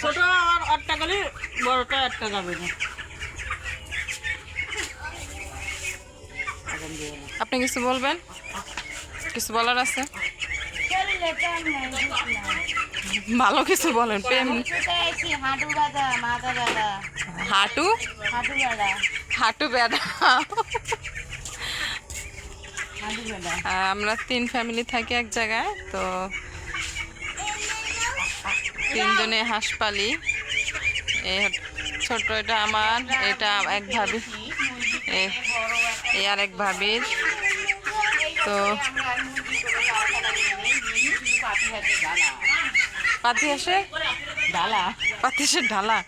ছোট আর আটটা গেলে বড়টা যাবে না। আপনি কিছু বলবেন? কিছু বলার আছে? ভালো কিছু বলেন প্রেম। হাঁটু? হাঁটু বেড়া আমরা তিন ফ্যামিলি থাকি এক জায়গায় তো তিনজনে হাঁস পালি এ ছোট এটা আমার এটা এক ভাবি। এ- আর এক ভাবির। তো পাতি আসে? ডালা। পাতি আসে ঢালা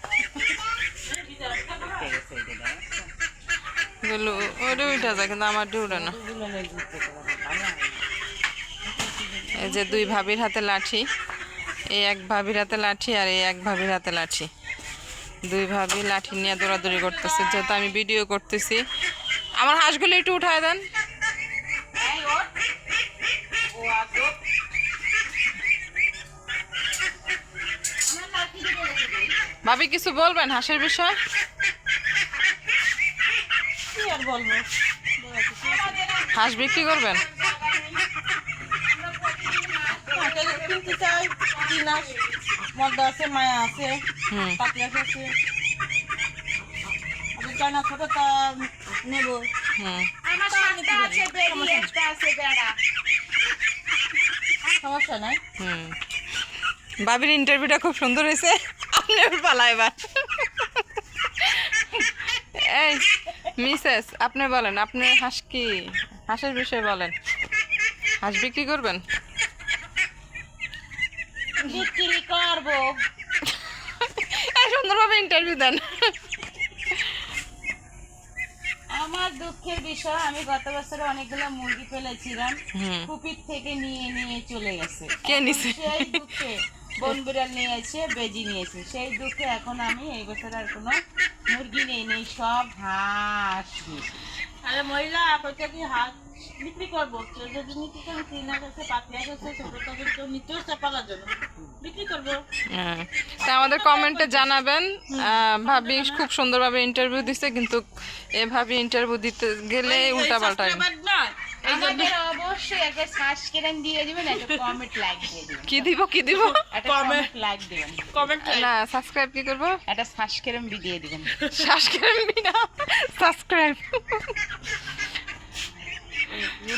এগুলো ওটা উঠা যায় কিন্তু আমার উঠে না। এই যে দুই ভাবির হাতে লাঠি। এই এক ভাবির হাতে লাঠি আর এই এক ভাবির হাতে লাঠি। দুই ভাবি লাঠি নিয়ে দৌড়াদৌড়ি করতেছে যেহেতু আমি ভিডিও করতেছি। আমার হাঁসগুলো একটু উঠায় দেন। ভাবি কিছু বলবেন হাঁসের বিষয়? হাঁস বিক্রি করবেন? কিনতে চাই আছে মায়া আছে পাতলা নেব। সমস্যা নাই। হুম। বাবির ইন্টারভিউটা খুব সুন্দর হয়েছে। আপনি ওর পালা এবার। এই মিসেস আপনি বলেন আপনি হাঁস কি? হাঁসের বিষয়ে বলেন। হাঁস বিক্রি করবেন? বিক্রি করব। এই সুন্দরভাবে ইন্টারভিউ দেন। আমার দুঃখের বিষয় আমি গত বছরে অনেকগুলো মুরগি ফেলেছিলাম। কুপির থেকে নিয়ে নিয়ে চলে গেছে। কে নিছে? সেই দুঃখে বন বিড়াল নিয়েছে বেজি নিয়েছে। সেই দুঃখে এখন আমি এই বছর আর কোনো মুরগি নেই নেই সব হাঁস। আরে মহিলা কইতে কি হাত বিক্রি করব। যদি নিতে চান তিনা কাছে পাতলা ছোটটা যদি কেউ নিতেও চায় পালার জন্য। বিক্রি করব। হ্যাঁ। তা আমাদের কমেন্টে জানাবেন। ভাবি খুব সুন্দরভাবে ইন্টারভিউ দিচ্ছে কিন্তু এভাবে ইন্টারভিউ দিতে গেলে উল্টা পাল্টা অবশ্যই একটা সাবস্ক্রাইব দিয়ে দিবেন একটা কমেন্ট লাইক দিয়ে দিবেন। কি দিব কি দিব? কমেন্ট লাইক দিবেন। কমেন্ট না সাবস্ক্রাইব কি করব? একটা সাবস্ক্রাইব দিয়ে দিবেন। সাবস্ক্রাইব না। সাবস্ক্রাইব উঠবে না